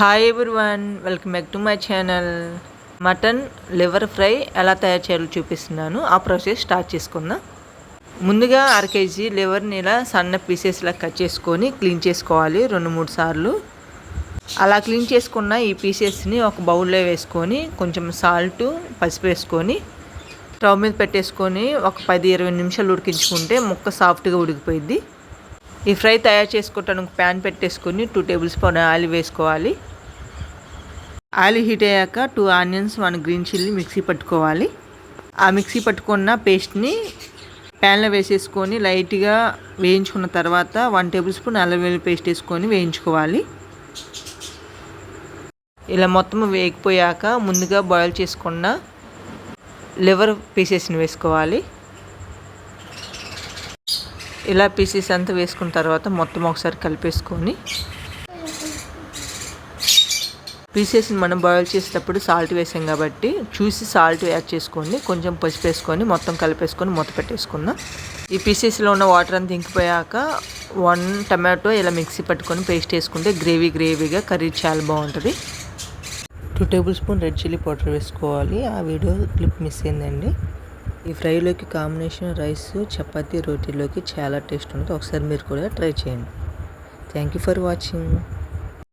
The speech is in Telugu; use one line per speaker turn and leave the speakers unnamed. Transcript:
Hi everyone welcome back to my channel mutton liver fry ఎలా తయారు చేయాలో చూపిస్తున్నాను. ఆ ప్రాసెస్ స్టార్ట్ చేసుకుందాం. ముందుగా అర కేజీ లివర్ని ఇలా సన్న పీసెస్లా కట్ చేసుకొని క్లీన్ చేసుకోవాలి రెండు మూడు సార్లు. అలా క్లీన్ చేసుకున్న ఈ పీసెస్ని ఒక బౌల్లో వేసుకొని కొంచెం సాల్ట్ పసుపు వేసుకొని స్టవ్ మీద పెట్టేసుకొని ఒక పది ఇరవై నిమిషాలు ఉడికించుకుంటే ముక్క సాఫ్ట్గా ఉడికిపోయింది ఈ ఫ్రై తయారు చేసుకోవటానికి ప్యాన్ పెట్టేసుకొని టూ టేబుల్ స్పూన్ ఆయిల్ వేసుకోవాలి. ఆయిల్ హీట్ అయ్యాక two onions one green chilli mixie పట్టుకోవాలి. ఆ మిక్సీ పట్టుకున్న పేస్ట్ని ప్యాన్లో వేసేసుకొని లైట్గా వేయించుకున్న తర్వాత వన్ టేబుల్ స్పూన్ అల్లం వెల్లుల్లి పేస్ట్ వేసుకొని వేయించుకోవాలి. ఇలా మొత్తం వేగిపోయాక ముందుగా బాయిల్ చేసుకున్న లివర్ పీసెస్ని వేసుకోవాలి. ఇలా పీసెస్ అంతా వేసుకున్న తర్వాత మొత్తం ఒకసారి కలిపేసుకొని పీసెస్ని మనం బాయిల్ చేసేటప్పుడు సాల్ట్ వేసాం కాబట్టి చూసి సాల్ట్ యాడ్ చేసుకొని కొంచెం పసుపు వేసుకొని మొత్తం కలిపేసుకొని మూత పెట్టేసుకుందాం. ఈ పీసెస్లో ఉన్న వాటర్ అంతా ఇంకిపోయాక వన్ టమాటో ఇలా మిక్సీ పట్టుకొని పేస్ట్ వేసుకుంటే గ్రేవీ గ్రేవీగా కర్రీ చాలా బాగుంటుంది. Two tablespoon red chilli powder వేసుకోవాలి. ఆ వీడియో క్లిప్ మిస్ అయిందండి. ఈ ఫ్రైలోకి కాంబినేషన్ రైస్ చపాతీ రోటీలోకి చాలా టేస్ట్ ఉంటుంది. ఒకసారి మీరు కూడా ట్రై చేయండి. Thank you for watching.